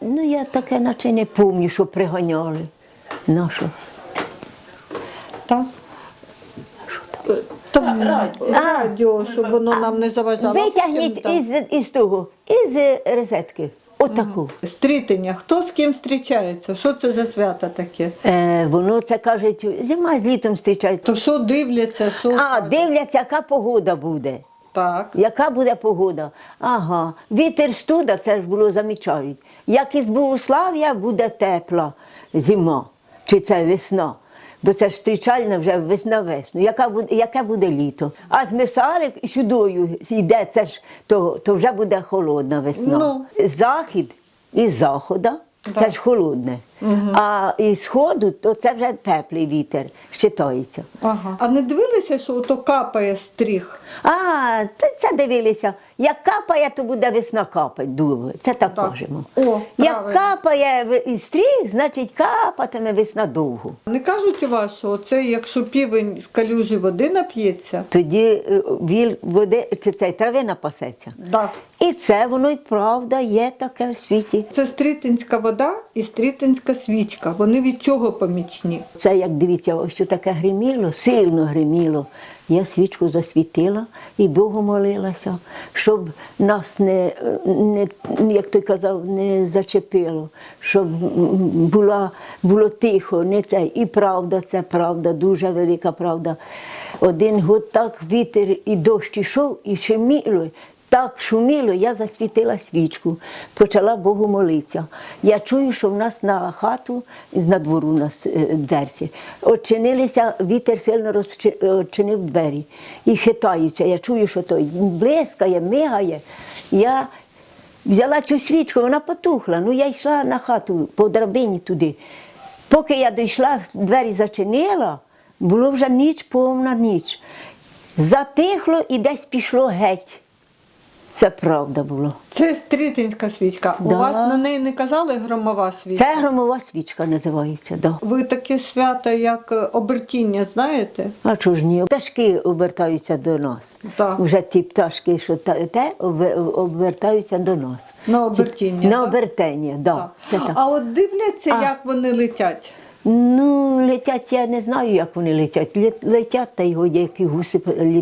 ну я таке наче не пам'ятаю, що приганяли. Нашу. Так? Е, Там радіо, щоб воно нам не заважало. Витягніть із, із того, із розетки. Отаку. Стрітення. Хто з ким зустрічається? Що це за свято таке? Е, воно це кажуть, зима з літом зустрічається. То що дивляться, що А, дивляться, яка погода буде. Так. Яка буде погода? Ага, вітер студа, це ж було замічають. Як із Богослав'я буде тепла зима, чи це весна. Бо це ж зустрічальна вже весна весну. Яка буде, яке буде літо? А з Месарик сюдою йде, це ж то, то вже буде холодна весна. Ну. Захід із захода це ж холодне. А із сходу, то це вже теплий вітер, вважається. Ага. А не дивилися, що ото капає стріх? А, та це дивилися. Як капає, то буде весна капать, дуби. Це так, Так. кажемо. О, Як капає стріх, значить капатиме весна довго. Не кажуть у вас, що це якщо півень з калюжі води нап'ється? Тоді е, віл води чи цей трави напасеться. Так. І це воно й правда є таке в світі. Це стрітинська вода і стрітинська свічка. Вони від чого помічні? Це як дивіться, що таке гриміло, сильно гриміло. Я свічку засвітила і Богу молилася, щоб нас не, не як той казав, не зачепило, щоб була, було тихо, не це. І правда, це правда, дуже велика правда. Один год так вітер і дощ ішов, і шуміло, так шуміло, я засвітила свічку, почала Богу молитися. Я чую, що в нас на хату, на двору у нас е, дверці, очинилися, вітер сильно розчинив двері і хитаються. Я чую, що той блискає, мигає. Я взяла цю свічку, вона потухла. Ну я йшла на хату по драбині туди. Поки я дійшла, двері зачинила, було вже ніч, повна ніч. Затихло і десь пішло геть. Це правда було. Це стрітинська свічка. У вас на неї не казали громова свічка? Це громова свічка називається. Да. Ви таке свято, як е, обертіння, знаєте? А чого ж ні? Пташки обертаються до нас. Так. Вже ті пташки, що та- те, обертаються до нас. На обертіння, На обертення, да. Так. Це так. А от дивляться, А. як вони летять. Ну, летять, я не знаю, як вони летять. Лет- Летять та й годі, які гуси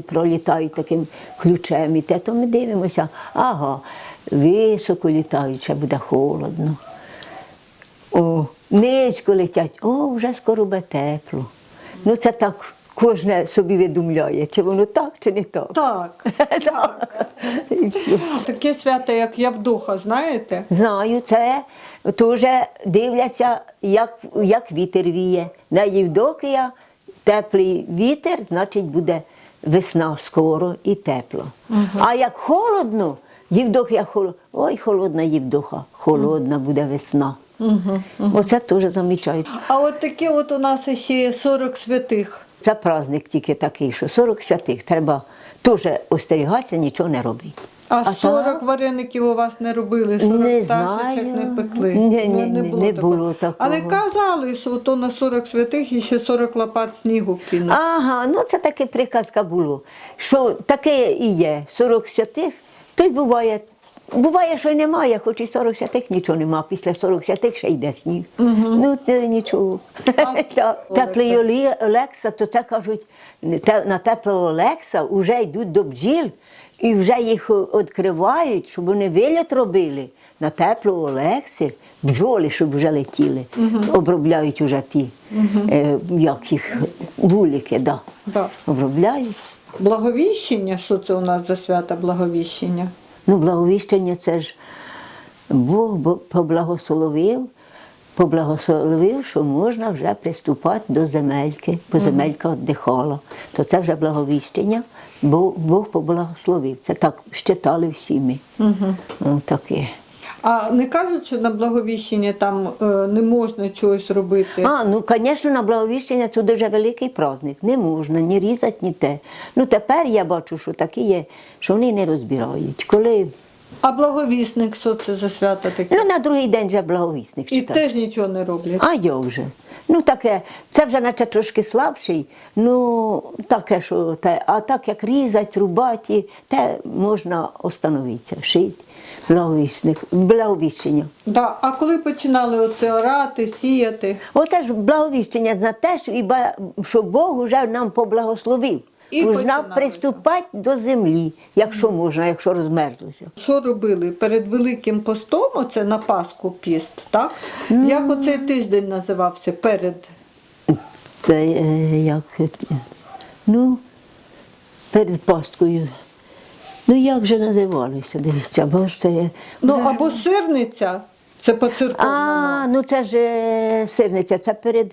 пролітають таким ключем. І те, то ми дивимося. Ага, високо літають, ще буде холодно. О, низько летять, о, вже скоро буде тепло. Ну, це так кожне собі видумляє, чи воно так, чи не так. Так. Так. І все. Таке свято, як Явдуха, знаєте? Знаю, це теж дивляться, як, як вітер віє. На Євдокія теплий вітер, значить буде весна скоро і тепло. А як холодно, Євдокія холодно. Ой, холодна Євдоха, холодна буде весна. Оце теж замічають. А от таке от у нас ще є 40 святих. Це праздник тільки такий, що 40 святих треба теж остерігатися, нічого не робити. А 40 так? вареників у вас не робили, 40 Не пташечок не пекли. Ні, Ну, ні, не було А не такого. казали, що то на 40 святих і ще 40 лопат снігу кинуть. Ага, ну це таке приказка було. Що таке і є. 40 святих, то й буває. Буває, що й немає, хоч і 40 святих нічого нема. Після 40 святих ще йде сніг. Ну, це нічого. Теплий Олекса, то це кажуть, на теплого Олекса вже йдуть до бджіл і вже їх відкривають, щоб вони виліт робили. На теплого Олексі бджоли, щоб вже летіли, обробляють уже ті, е, як їх, вулики, да. Да. обробляють. Благовіщення, що це у нас за свято благовіщення? Ну, благовіщення це ж Бог поблагословив, поблагословив, що можна вже приступати до земельки, бо земелька віддихала. То це вже благовіщення, бо Бог поблагословив. Це так щитали всі ми. Угу. таке. А не кажуть, що на благовіщення там е, не можна чогось робити? А, ну, звісно, на благовіщення це дуже великий праздник. Не можна ні різати, ні те. Ну, тепер я бачу, що такі є, що вони не розбирають. Коли А благовісник, що це за свято таке? ну, на другий день вже благовісник І теж нічого не роблять. А я вже. Ну таке, це вже наче трошки слабший, ну таке, що те, а так як різать, рубати, те можна остановитися, шити. Благовіщник, благовіщення. Да. А коли починали оце орати, сіяти? Оце ж благовіщення на те, що, і ба- що Бог вже нам поблагословив. І починалося. приступати до землі, якщо можна, якщо розмерзлося. Що робили перед Великим постом, оце на Пасху піст, так? Як оцей тиждень називався перед? Це е, як, ну, перед пасткою. Ну, як же називалося, дивіться, бо ж це. є- Ну або сирниця, це по церковному. А, ну це ж е, сирниця, це перед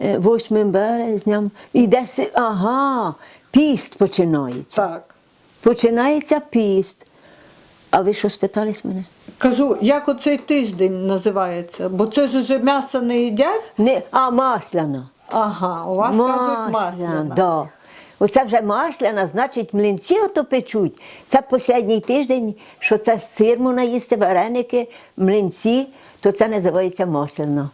е, 8 березням. Іде, си- ага, піст починається. Так. Починається піст. А ви що спитались мене? Кажу, як оцей тиждень називається? Бо це ж уже м'ясо не їдять. Не, а масляна. Ага, у вас кажуть масляна. Да. Оце вже масляна, значить, млинці ото печуть. Це останній тиждень, що це сир можна їсти, вареники, млинці, то це називається масляна.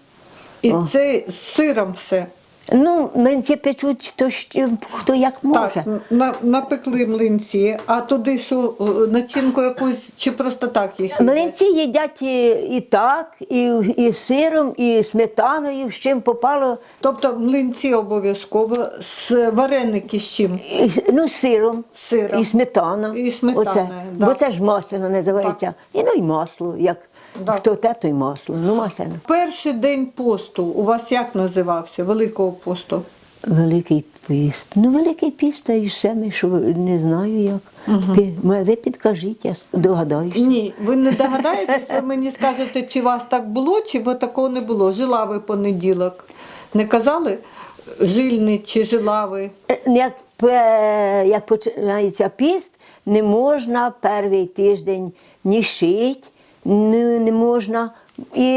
І це з сиром все. Ну, млинці печуть, то ще хто як може. Так, на, напекли млинці, а туди що начинку якусь чи просто так їх? Млинці їдять і, і так, і, і сиром, і сметаною, з чим попало. Тобто млинці обов'язково з вареники з чим? І, ну, з сиром, З сиром. і сметана. І сметаною, Оце. да. Бо це ж масляно називається. І ну і масло, як Да. хто те, то й масло. Ну, масляно. Перший день посту у вас як називався? Великого посту? Великий піст. Ну, великий піст, та й все, ми що не знаю як. Ме- Ви підкажіть, я догадаюся. Ні, ви не догадаєтесь, ви мені скажете, чи вас так було, чи ви такого не було. Жила ви понеділок. Не казали? Жильний чи жила ви? Е, Як, як починається піст, не можна перший тиждень ні шити, не, не можна і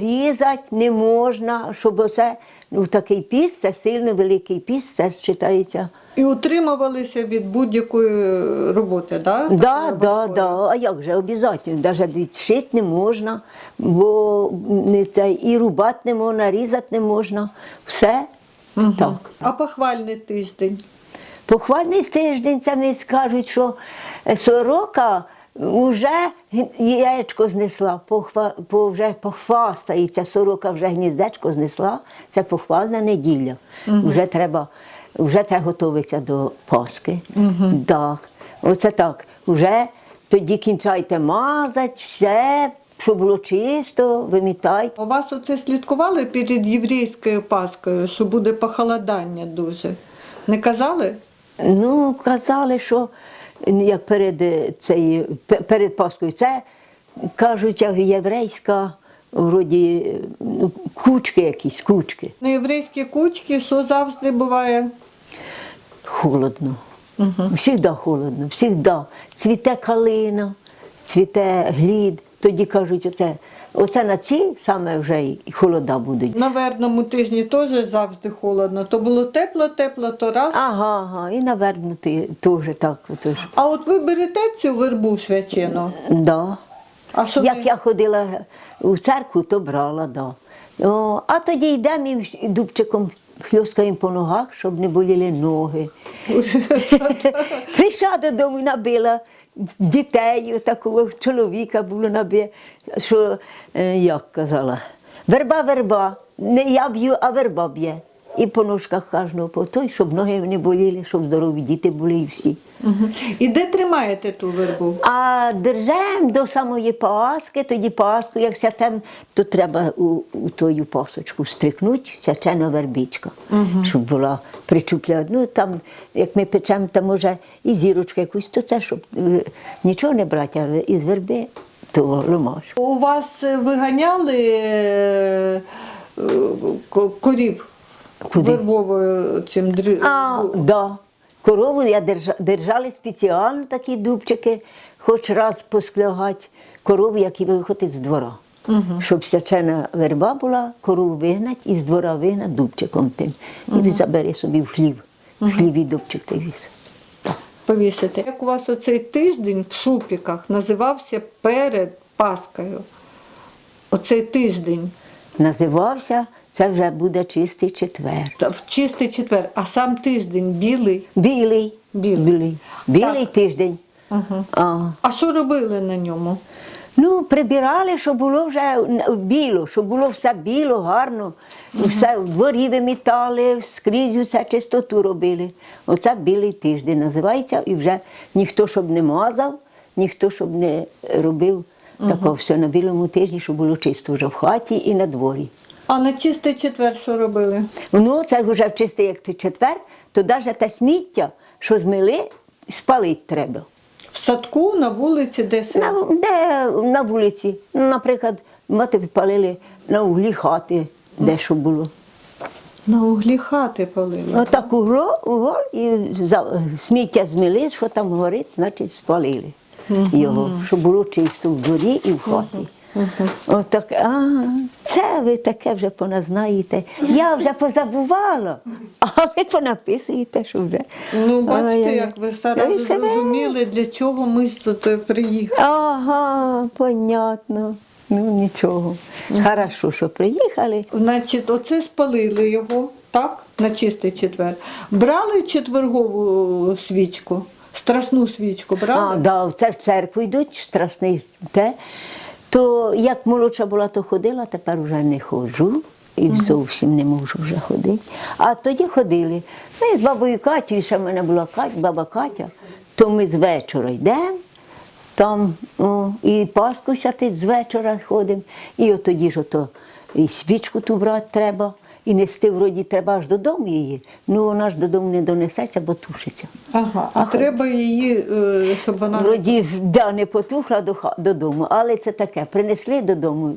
різати не можна, щоб оце, ну, такий піст, це сильно великий піст, це вважається. І утримувалися від будь-якої роботи, да? Да, Такої да, важкої? да. А як же обов'язково? Навіть шити не можна, бо не це, і рубати не можна, різати не можна. Все так. А похвальний тиждень? Похвальний тиждень це мені скажуть, що сорока вже яєчко знесла, похва, по, вже похвастається, сорока вже гніздечко знесла, це похвальна неділя. Вже треба, вже треба готуватися до Пасхи. Так, оце так. Вже тоді кінчайте мазати, все, щоб було чисто, вимітайте. У вас оце слідкували перед єврейською Паскою, що буде похолодання дуже? Не казали? Ну, казали, що як перед е, цією, перед Пасхою, це кажуть, як єврейська, вроді, ну, кучки якісь, кучки. На єврейські кучки, що завжди буває? Холодно. Всігда холодно, всіх. Цвіте калина, цвіте глід. Тоді кажуть, оце, оце на ці саме вже і холода будуть. На вербному тижні теж завжди холодно. То було тепло, тепло, то раз. Ага, ага, і наверно, ти теж так. Отож. А от ви берете цю вербу свячену? Да. А що Як ви- я ходила у церкву, то брала, да. О, а тоді йдемо і дубчиком хльоскаємо по ногах, щоб не боліли ноги. Прийшла додому і набила дітей, такого чоловіка було набі, що, е, як казала, верба, верба, не я б'ю, а верба б'є. І по ножках кожного по той, щоб ноги не боліли, щоб здорові діти були і всі. І де тримаєте ту вербу? А держем до самої Пасхи, тоді Пасху, як святем, то треба у, у тою пасочку встрикнути, свячена вербічка, щоб була причупля. Ну там, як ми печемо, там може і зірочка якусь, то це, щоб е, нічого не брати, але із верби, то ломаш. У вас виганяли е, е, ко- корів Куди? вербовою цим дрі... А, да. Корову я держа, держали спеціально такі дубчики, хоч раз посклягати корову, які виходить з двора. Щоб свячена верба була, корову вигнать і з двора вигнать дубчиком тим. І він забере собі в хлів. В хліві дубчик той віз. Повісити. Як у вас оцей тиждень в шупіках називався перед Паскою? Оцей тиждень. Називався, це вже буде чистий четвер. Та в чистий четвер, а сам тиждень білий. Білий. Білий. Білий, Білий Так. тиждень. Ага. А, А що робили на ньому? Ну, прибирали, щоб було вже біло, щоб було все біло, гарно. Все в дворі вимітали, скрізь усе чистоту робили. Оце білий тиждень називається, і вже ніхто щоб не мазав, ніхто щоб не робив такого все на білому тижні, щоб було чисто вже в хаті і на дворі. А на чистий четвер що робили? Ну, це ж вже в чистий як ти четвер, то навіть те сміття, що змили, спалити треба. В садку, на вулиці, десь. На, де на вулиці. Ну, наприклад, мати палили на углі хати, де що було. На углі хати палили. Отак угло, угол і за, сміття змили, що там горить, значить спалили його, щоб було чисто в дворі і в хаті. Отак, а, це ви таке вже поназнаєте. Я вже позабувала, а ви понаписуєте, що вже. Ну, бачите, Ай-яй-яй. як ви зараз зрозуміли, для чого ми тут приїхали. Ага, понятно. Ну нічого. Хорошо, що приїхали. Значить, оце спалили його, так? На чистий четвер. Брали четвергову свічку, страсну свічку брали. А, да, це в церкву йдуть, страсний те. То як молодша була, то ходила, тепер вже не ходжу. І зовсім не можу вже ходити. А тоді ходили. Ми з бабою Катю, ще в мене була Катя, баба Катя, то ми з вечора йдемо, там о, і Пасху святить з вечора ходимо. І от тоді ж ото і свічку ту брати треба, і нести вроді треба аж додому її. Ну вона ж додому не донесеться, бо тушиться. Ага, а треба її, е, щоб вона. Вроді да, не потухла до додому, але це таке. Принесли додому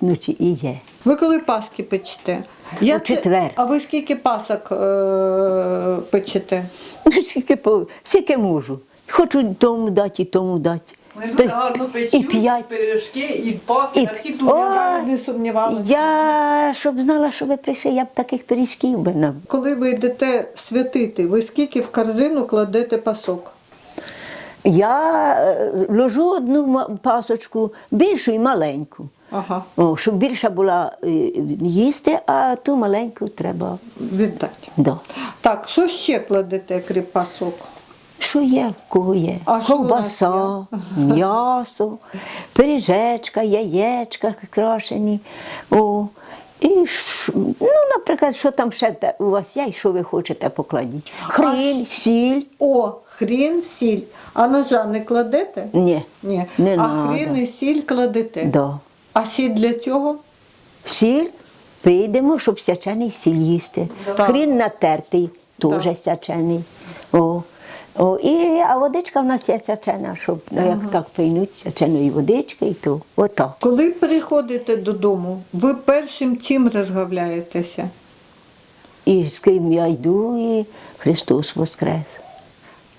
вночі і є. Ви коли паски печете? У це- четвер. А ви скільки пасок е, печете? Ну, скільки, по- скільки можу. Хочу тому дати, і тому дати. То- дуже гарно і печуть, п'ять. пиріжки, і паски, І- на всі О, тут. Я не сумнівалася. Я, щоб знала, що ви прийшли, я б таких пиріжків би нам. Коли ви йдете святити, ви скільки в корзину кладете пасок? Я е, ложу одну ма- пасочку, більшу і маленьку. Ага, О, щоб більша була е, їсти, а ту маленьку треба. віддати. Да. Так, що ще кладете, крім пасок? Що є, кого є? А Ковбаса, м'ясо, пиріжечка, яєчка крашені. О. І, ну, наприклад, що там ще у вас є, і що ви хочете покладіть. Хрін, сіль. О, хрін, сіль. А ножа не кладете? Ні, Ні. не а надо. хрін і сіль кладете? Да. А сіль для чого? Сіль прийдемо, щоб сячений сіль їсти. Так. Хрін натертий, теж Так. сячений. О. О, і, а водичка в нас є сячена, щоб ну, як так пийнуть сяченої водички, і то отак. Коли приходите додому, ви першим чим розговляєтеся? І з ким я йду, і Христос Воскрес.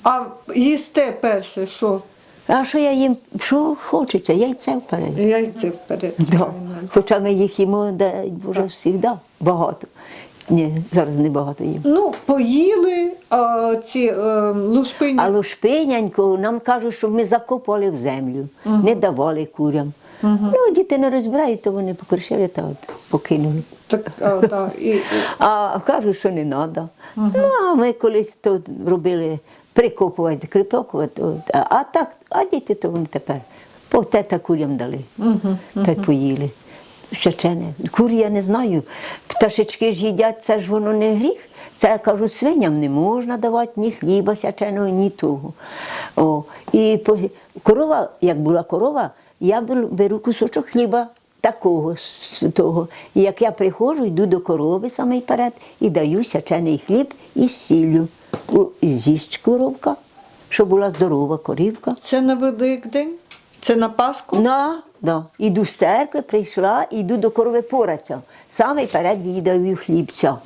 А їсте перше, що? А що я їм, що хочеться, яйце вперед. Яйце вперед. Да. Хоча ми їх їмо, дай Боже, завжди багато. Ні, зараз не багато їм. Ну, поїли а, ці е, лушпині. А лушпинянько нам кажуть, щоб ми закопали в землю, не давали курям. Ну, діти не розбирають, то вони покришили та от покинули. Так, а, да, і, А кажуть, що не треба. Ну, а ми колись то робили прикопувати, крипокувати. А, а так, а діти то вони тепер по тета курям дали, та й поїли. Щечене. Кур я не знаю. Пташечки ж їдять, це ж воно не гріх. Це кажуть, свиням не можна давати ні хліба сяченого, ні того. О, і по- корова, як була корова, я беру, кусочок хліба такого того. І як я приходжу, йду до корови саме вперед і даю сячений хліб із сіллю. З'їсть коровка, щоб була здорова корівка. це на Великдень? Це на Пасху? На, да. Іду з церкви, прийшла, іду до корови поратися. Саме вперед їй даю хлібця.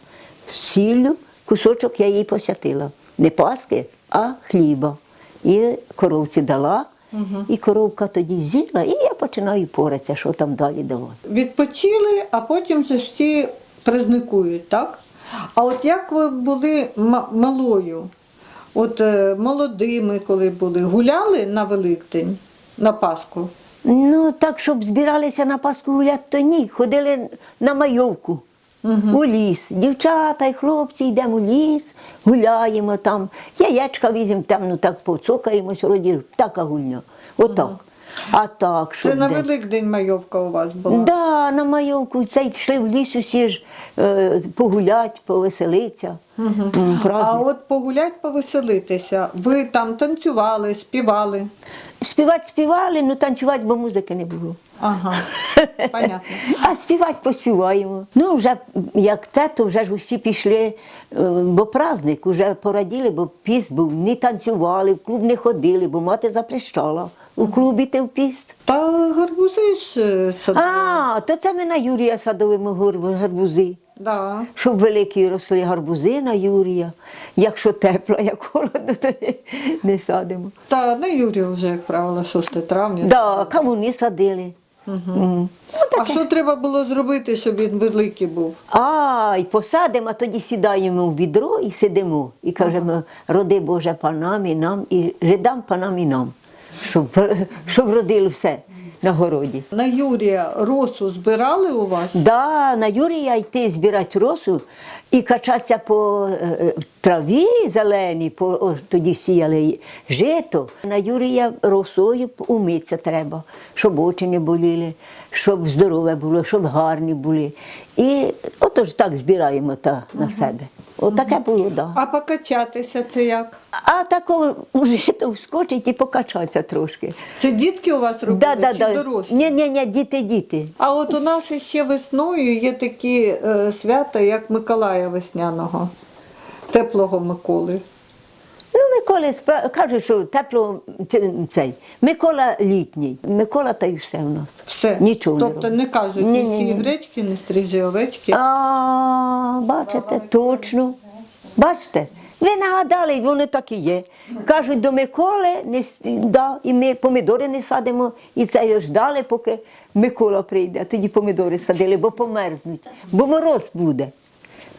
Сіллю, кусочок я їй посятила. Не паски, а хліба. І коровці дала, і коровка тоді з'їла, і я починаю поратися, що там далі давати. Відпочили, а потім же всі праздникують, так? А от як ви були ма- малою, от е, молодими, коли були, гуляли на Великдень, на Пасху? Ну, так, щоб збиралися на Пасху гуляти, то ні. Ходили на майовку. У ліс. Дівчата і хлопці йдемо у ліс, гуляємо там, яєчка візьмемо, там ну так поцокаємось, вроді така гульня. Отак. А так, що Це на. Великдень майовка у вас була. Да, на майовку це йшли в ліс усі ж е, погулять, повеселитися. М, А от погулять, повеселитися. Ви там танцювали, співали. Співати співали, ну танцювати, бо музики не було. Ага, понятно. А співати поспіваємо. Ну, вже як те, то вже ж усі пішли, е, бо праздник, вже пораділи, бо піст був, не танцювали, в клуб не ходили, бо мати запрещала. У клубі ти в піст. Та гарбузи ж е, садили. А, то це ми на Юрія садовимо гарбузи. Да. Щоб великі росли гарбузи на Юрія. Якщо тепло, як холодно, то не, не садимо. Та на Юрія вже, як правило, 6 травня. Да, кавуни садили. М. А що треба було зробити, щоб він великий був? А, і посадимо, а тоді сідаємо в відро і сидимо. І кажемо, роди Боже панам і нам, і жидам панам і нам, щоб, щоб родили все на городі. На Юрія росу збирали у вас? Да, на Юрія йти збирати росу і качатися по е, е, траві зеленій, по, о, тоді сіяли жито. На Юрія росою умитися треба, щоб очі не боліли, щоб здорове було, щоб гарні були. І отож так збираємо та, на себе. Отаке було, да. А покачатися це як? А тако жито вскочить і покачатися трошки. Це дітки у вас робили Да, да, чи да. дорослі? Ні, ні, ні, діти, діти. А от у нас ще весною є такі е, свята, як Миколая Весняного, теплого Миколи. Микола спра... кажуть, що тепло цей. Микола літній. Микола та й все в нас. Все. Нічого тобто не не кажуть Ні, ні ні, гречки, не стрижи овечки. А, бачите, точно. Бачите? Ви нагадали, воно так і є. Кажуть, до Миколи не да, і ми помідори не садимо, і це його ждали, поки Микола прийде. а Тоді помідори садили, бо померзнуть, бо мороз буде.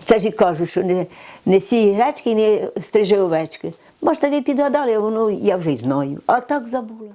Це ж і кажуть, що не, не сій гречки, не стрижи овечки. Бачите, ви підгадали, воно я вже й знаю. А так забула.